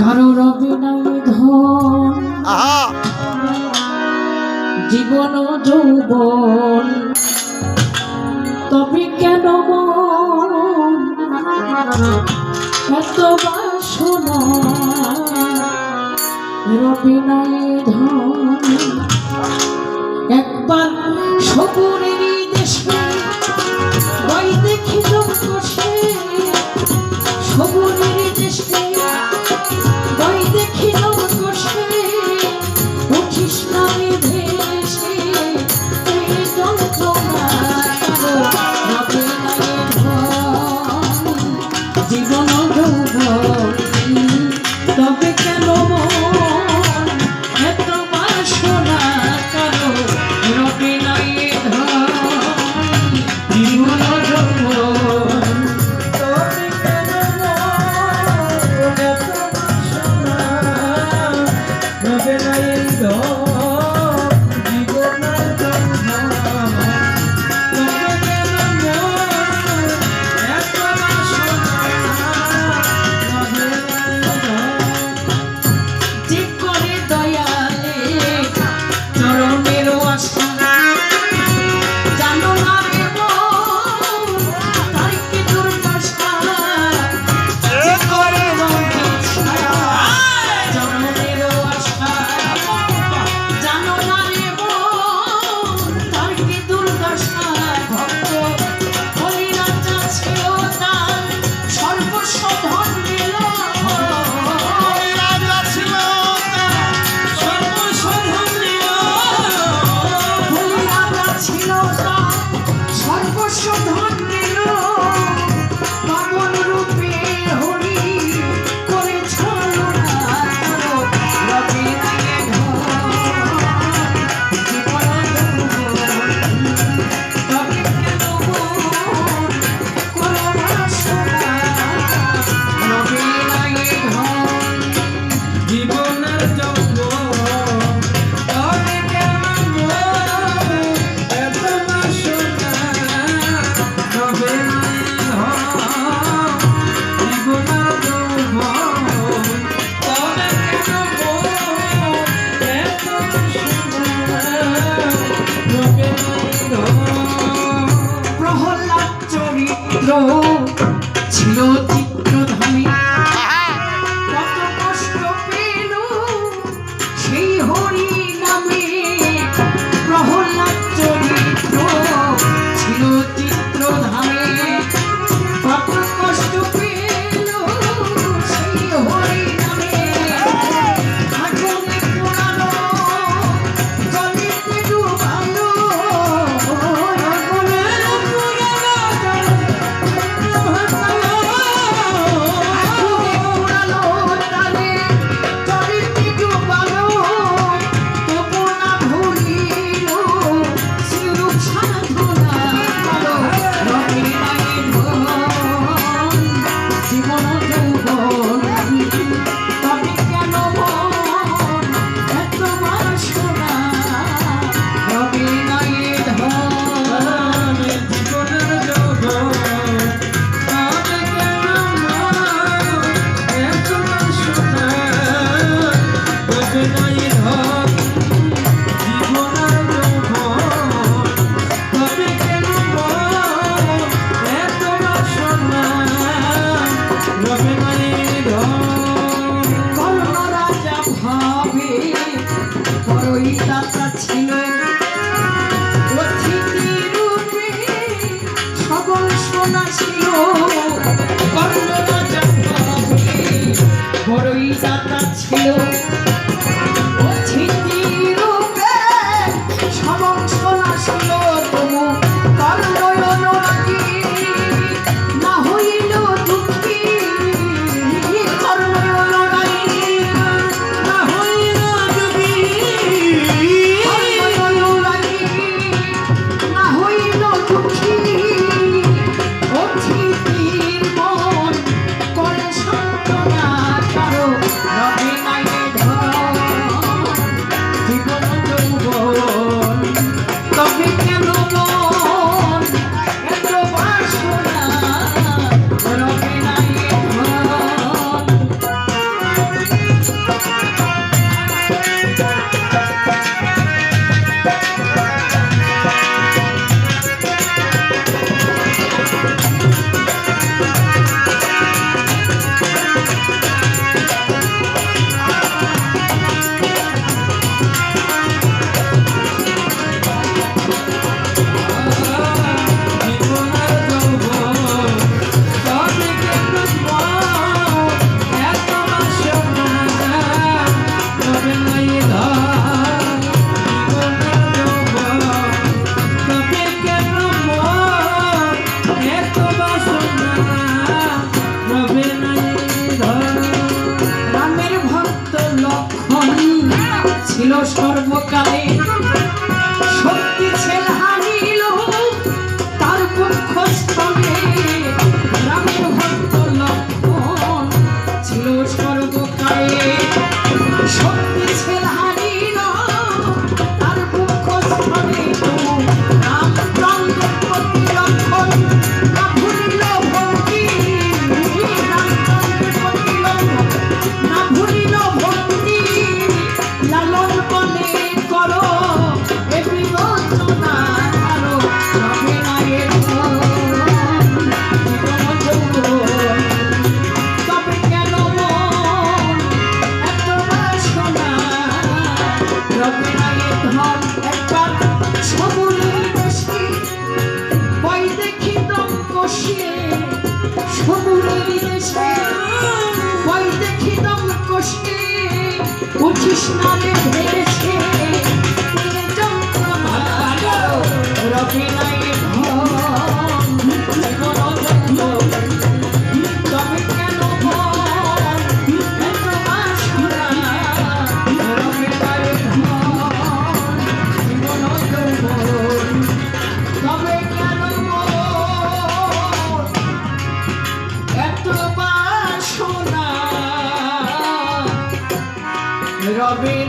কারোর বিনাই ধন জীবন যৌবন। তবে কেন এত বাসনা। রবি নাই ধন। একবার সবুরের দেশে বই দেখি তো ছিল। ছিল সর্বকালে। সত্যি ছেলে হারিল তার পক্ষস্থলে রামের ছিল সর্বকালে। Krishna আমি